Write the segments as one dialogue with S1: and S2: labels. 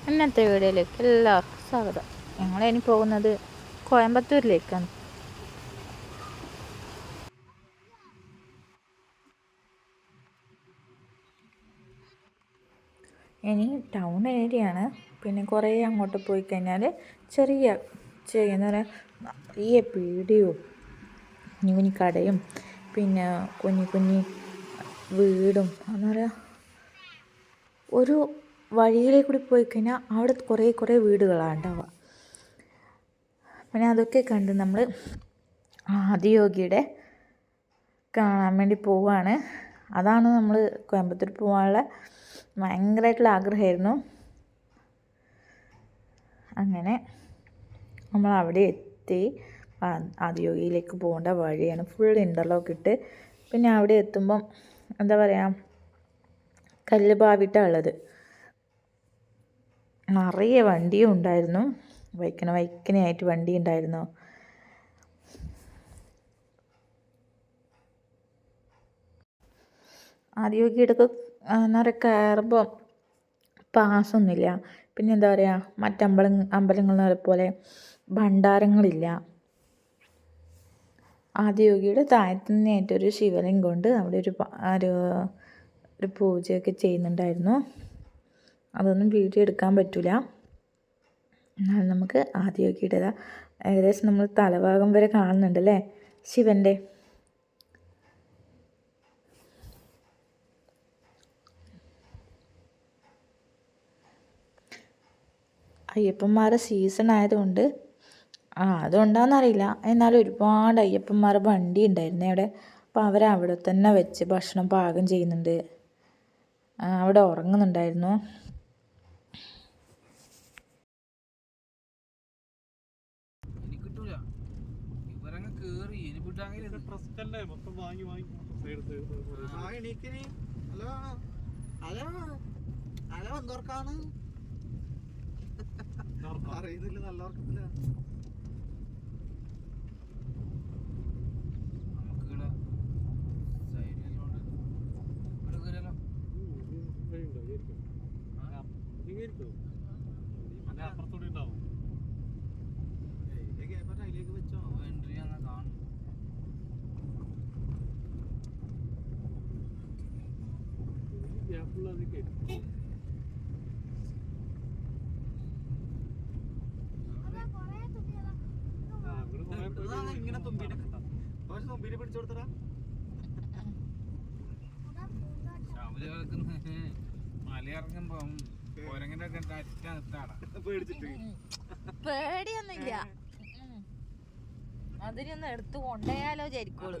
S1: ഇന്നത്തെ വീഡിയോയിലേക്ക് എല്ലാവർക്കും സ്വാഗതം. ഞങ്ങൾ ഇനി പോകുന്നത് കോയമ്പത്തൂരിലേക്കാണ്. ഇനി ടൗൺ ഏരിയ ആണ് പിന്നെ കുറേ അങ്ങോട്ട് പോയി കഴിഞ്ഞാൽ ചെറിയ ചെറിയ എന്ന് പറയാൻ നിറയെ പീടിയും കുഞ്ഞു കുഞ്ഞു കടയും പിന്നെ കുഞ്ഞു കുഞ്ഞു വീടും എന്ന് പറയാ ഒരു വഴിയിലെ കൂടി പോയി കഴിഞ്ഞാൽ അവിടെ കുറേ കുറേ വീടുകളാണ് ഉണ്ടാവുക പിന്നെ അതൊക്കെ കണ്ട് നമ്മൾ ആദിയോഗിയുടെ കാണാൻ വേണ്ടി പോവാണ്. അതാണ് നമ്മൾ കോയമ്പത്തൂർ പോകാനുള്ള ഭയങ്കരമായിട്ടുള്ള ആഗ്രഹമായിരുന്നു. അങ്ങനെ നമ്മൾ അവിടെ എത്തി. ആദിയോഗിയിലേക്ക് പോകേണ്ട വഴിയാണ്. ഫുൾ ഇന്റർലോക്ക് ഇട്ട് പിന്നെ അവിടെ എത്തുമ്പം എന്താ പറയുക കല്ല് ബാവിട്ടാണ് ഉള്ളത്. നിറയെ വണ്ടിയും ഉണ്ടായിരുന്നു. വൈക്കണ വൈക്കിനായിട്ട് വണ്ടി ഉണ്ടായിരുന്നു. ആദ്യമൊക്കെ എന്താ പറയുക കയറുമ്പോൾ പാസ്സൊന്നുമില്ല പിന്നെ എന്താ പറയുക മറ്റമ്പല അമ്പലങ്ങളെ പോലെ ഭണ്ഡാരങ്ങളില്ല. ആദിയോഗിയുടെ താഴത്തു ശിവലിംഗം കൊണ്ട് അവിടെ ഒരു ഒരു പൂജയൊക്കെ ചെയ്യുന്നുണ്ടായിരുന്നു. അതൊന്നും വീഡിയോ എടുക്കാൻ പറ്റില്ല എന്നാൽ നമുക്ക് ആദിയോഗിയുടേതാ ഏകദേശം നമ്മൾ തലഭാഗം വരെ കാണുന്നുണ്ടല്ലേ? ശിവന്റെ അയ്യപ്പന്മാരുടെ സീസൺ ആയതുകൊണ്ട്. ആ അതുകൊണ്ടാണെന്നറിയില്ല എന്നാലും ഒരുപാട് അയ്യപ്പന്മാരുടെ വണ്ടി ഉണ്ടായിരുന്നു അവിടെ. അപ്പോൾ അവർ അവിടെ തന്നെ വെച്ച് ഭക്ഷണം പാകം ചെയ്യുന്നുണ്ട്. അവിടെ ഉറങ്ങുന്നുണ്ടായിരുന്നു.
S2: അറിയുന്നില്ല നല്ല ഉറക്കത്തില്ല
S3: അപ്പുറത്തൂടെ ഉണ്ടാവും.
S2: അതിലേക്ക് വെച്ചോ.
S3: ഗ്യാപ്പുള്ളത് കയറ്റും
S2: ഇങ്ങനെ തുമ്പിനെ പക്ഷെ തുമ്പിനെ പിടിച്ചു കൊടുത്തടാ. പേടിച്ചിട്ട്.
S1: പേടിയൊന്നുമില്ല. അതിനൊന്നും എടുത്തു കൊണ്ടുപോയാലോ വിചാരിക്കോളൂ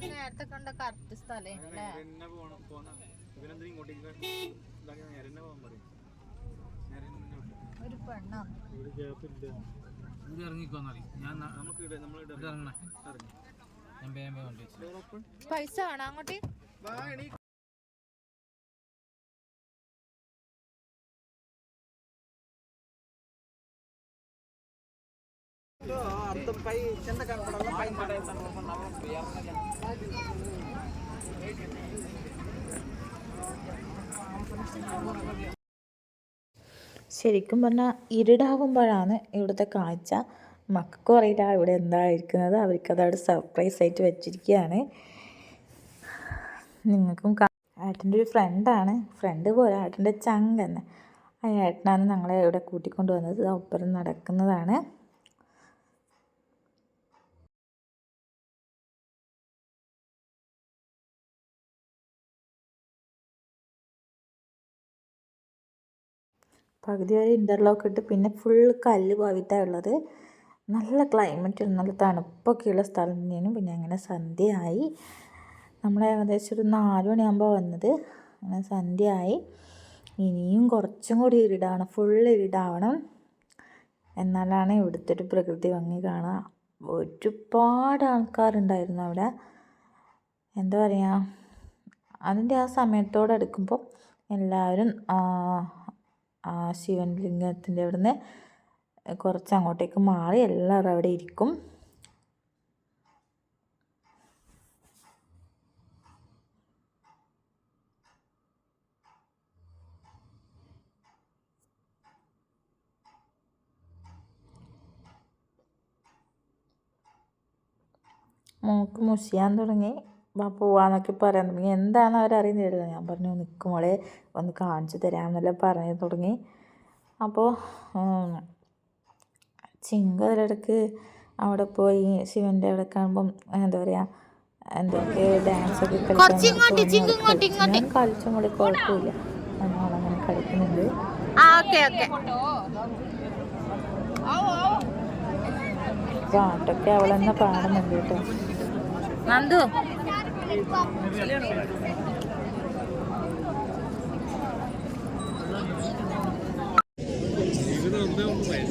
S1: ഞാൻ കണ്ട കറക്റ്റ് സ്ഥലം പൈസ വേണം അങ്ങോട്ട്? ശരിക്കും പറഞ്ഞാൽ ഇരുടാവുമ്പോഴാണ് ഇവിടുത്തെ കാഴ്ച. മക്കൾക്കും അറിയില്ല ഇവിടെ എന്താ ഇരിക്കുന്നത് അവർക്കത് സർപ്രൈസ് ആയിട്ട് വെച്ചിരിക്കുകയാണ്. നിങ്ങൾക്കും ഏട്ടന്റെ ഒരു ഫ്രണ്ടാണ് ഫ്രണ്ട് പോലെ ഏട്ടന്റെ ചങ്കെന്ന് ആ ഏട്ടനാണ് ഞങ്ങളെ ഇവിടെ കൂട്ടിക്കൊണ്ടുവന്നത് ഒപ്പരം നടക്കുന്നതാണ്. പകുതി വരെ ഇന്റർലോക്ക് ഇട്ട് പിന്നെ ഫുൾ കല്ല് പാവിട്ടാണ് ഉള്ളത്. നല്ല ക്ലൈമറ്റ് നല്ല തണുപ്പൊക്കെയുള്ള സ്ഥലം തന്നെയാണ് പിന്നെ അങ്ങനെ സന്ധ്യയായി. നമ്മൾ ഏകദേശം ഒരു നാല് മണിയാകുമ്പോൾ വന്നത്. അങ്ങനെ സന്ധ്യയായി. ഇനിയും കുറച്ചും കൂടി ഇരുടാണ് ഫുൾ ഇരുടാവണം. എന്നാലാണ് ഇവിടുത്തെ ഒരു പ്രകൃതി ഭംഗി കാണുക ഒരുപാട് ആൾക്കാരുണ്ടായിരുന്നു അവിടെ. എന്താ പറയുക അതിന്റെ ആ സമയത്തോട് അടുക്കുമ്പോൾ എല്ലാവരും ആ, ശിവലിംഗത്തിന്റെ അവിടുന്ന് കുറച്ച് അങ്ങോട്ടേക്ക് മാറി എല്ലാവരും അവിടെ ഇരിക്കും. മൂക്ക് മുഷിയാൻ തുടങ്ങി. വാ പോവാന്നൊക്കെ പറയാൻ തുടങ്ങി എന്താണ് അവരറിയുന്നില്ല ഞാൻ പറഞ്ഞു നിൽക്കും മോളെ ഒന്ന് കാണിച്ചു തരാമെന്നെല്ലാം പറഞ്ഞു തുടങ്ങി. അപ്പോൾ ചിങ്ക ഒരിടക്ക് അവിടെ പോയി. ശിവന്റെ അവിടെ കാണുമ്പം എന്താ പറയുക എന്തൊക്കെ ഡാൻസ് ഒക്കെ കളിക്കാൻ ഞാൻ കളിച്ചും കൂടി കുഴപ്പമില്ല. നമ്മളങ്ങനെ കളിക്കുന്നുണ്ട്. പാട്ടൊക്കെ അവളെന്നെ പാടുന്നുണ്ട് കേട്ടോ. നന്ദു.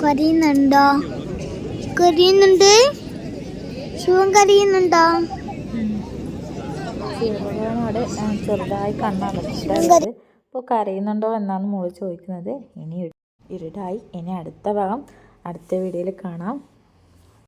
S4: കരയുന്നുണ്ടോ? കരിയുന്നുണ്ട്? ശിവൻ കരിയുന്നുണ്ടോ?
S1: ശിവനോട് ചെറുതായി കണ്ണാണ്. ഇപ്പോൾ കരയുന്നുണ്ടോ എന്നാണ് മോൾ ചോദിക്കുന്നത്. ഇനി ഇരുടായി. ഇനി അടുത്ത ഭാഗം അടുത്ത വീഡിയോയിൽ കാണാം.